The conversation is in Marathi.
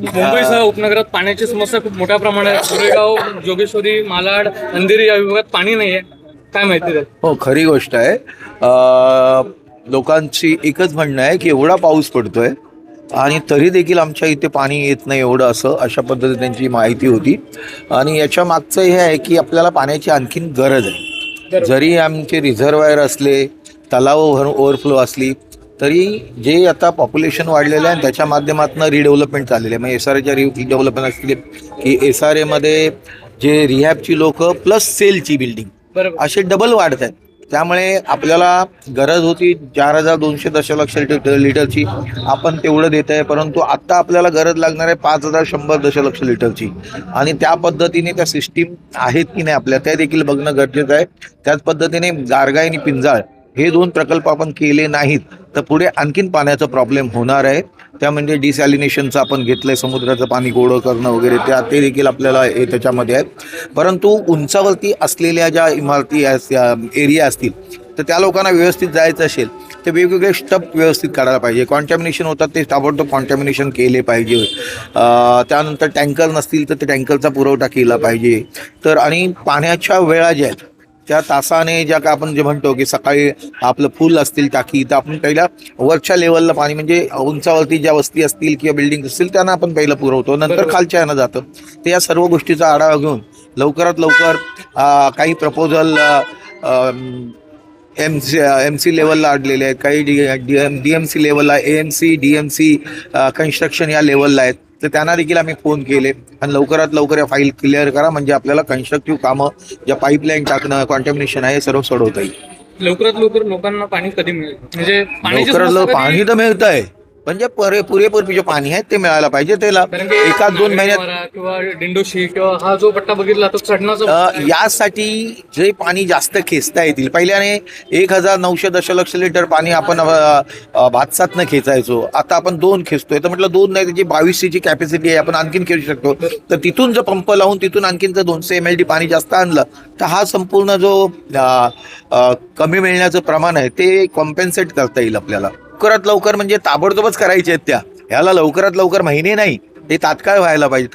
मुंबईसह उपनगरात पाण्याची समस्या खूप मोठ्या प्रमाणात आहे. गोरेगाव जोगेश्वरी मालाड अंधेरी या विभागात पाणी नाहीये. काय माहिती आहे हो खरी गोष्ट आहे. अं, लोकांची एकच म्हणणं आहे की एवढा पाऊस पडतोय आणि तरी देखील आमच्या इथे पाणी येत नाही एवढं असं अशा पद्धतीने त्यांची माहिती होती. आणि याच्या मागचं हे आहे की आपल्याला पाण्याची आणखीन गरज आहे. जरी आमचे रिझर्वायर असले तलाव ओव्हरफ्लो असली तरी जे आता पॉप्युलेशन वाढलेलं आहे आणि त्याच्या माध्यमातून रिडेव्हलपमेंट चाललेली आहे. मग एस आर एच्या रिडेव्हलपमेंट असतील की एस आर एमध्ये जे रिहॅबची लोक प्लस सेलची बिल्डिंग बरोबर. असे डबल वाढत आहेत. त्यामुळे आपल्याला गरज होती चार हजार दोनशे दशलक्ष लिटर लिटरची आपण तेवढं देत आहे परंतु आत्ता आपल्याला गरज लागणार आहे पाच हजार शंभर दशलक्ष लिटरची आणि त्या पद्धतीने त्या सिस्टीम आहेत की नाही आपल्या त्या देखील बघणं गरजेचं आहे. त्याच पद्धतीने गारगाय आणि पिंजाळ हे दोन प्रकल्प आपण केले नाहीत. तर पुढे आणखीन पाण्याचा प्रॉब्लेम होणार आहे. त्या म्हणजे डिसॅलिनेशनचं आपण घेतलं आहे समुद्राचं पाणी गोडं करणं वगैरे त्या ते देखील आपल्याला हे त्याच्यामध्ये आहे परंतु उंचावरती असलेल्या ज्या इमारती एरिया असतील तर त्या लोकांना व्यवस्थित जायचं असेल तर वेगवेगळे स्टप व्यवस्थित काढायला पाहिजे. कॉन्टॅमिनेशन होतात ते ताबडतोब कॉन्टॅमिनेशन केले पाहिजे. त्यानंतर टँकर नसतील तर ते टँकरचा पुरवठा केला पाहिजे. तर आणि पाण्याच्या वेळा ज्या आहेत त्या तासाने ज्या का आपण जे म्हणतो की सकाळी आपलं फुल असतील टाकी तर आपण पहिल्या वरच्या लेवलला पाणी म्हणजे उंचावरती ज्या वस्ती असतील किंवा बिल्डिंग असतील त्यांना आपण पहिलं पुरवतो नंतर. खालच्या यानं जातं तर या सर्व गोष्टीचा आढावा घेऊन लवकरात लवकर काही proposal M C M C लेवलला अडलेले आहेत. काही D D M D M C लेवलला A M C D M C construction या लेवलला आहेत. तर त्यांना देखील आम्ही फोन केले. आणि लवकरात लवकर या फाईल क्लिअर करा. म्हणजे आपल्याला कन्स्ट्रक्टिव्ह कामं ज्या पाईपलाईन टाकणं कॉन्टॅमिनेशन आहे हे सर्व सोडवता येईल. लवकरात लवकर लोकांना पाणी कधी मिळेल? म्हणजे पाण्याची लवकरात समस्या लवकर कधी- पाणी तर मिळत आहे म्हणजे पुरे पुरेपूर जे पाणी आहे ते मिळायला पाहिजे त्याला. एका दोन महिन्यात किंवा दिंडोशी किंवा हा जो पट्टा बघितला तो चढणाचा अ, यासाठी जे पाणी जास्त खेचता येतील पहिल्याने एक हजार नऊशे दशलक्ष लिटर पाणी आपण अ, अ, भातसातनं खेचायचो. आता आपण दोन खेचतोय. तर म्हटलं दोन नाही त्याची बावीसशेची कॅपॅसिटी आहे आपण आणखीन खेचू शकतो. तर तिथून जर पंप लावून तिथून आणखीन जर दोनशे एम एल डी पाणी जास्त आणलं तर हा संपूर्ण जो अ, अ, कमी मिळण्याचं प्रमाण आहे ते कॉम्पेन्सेट करता येईल आपल्याला. लवकरात लवकर म्हणजे ताबडतोबच करायचे आहेत त्या. ह्याला लवकरात लवकर महिने नाही ते तात्काळ व्हायला पाहिजेत.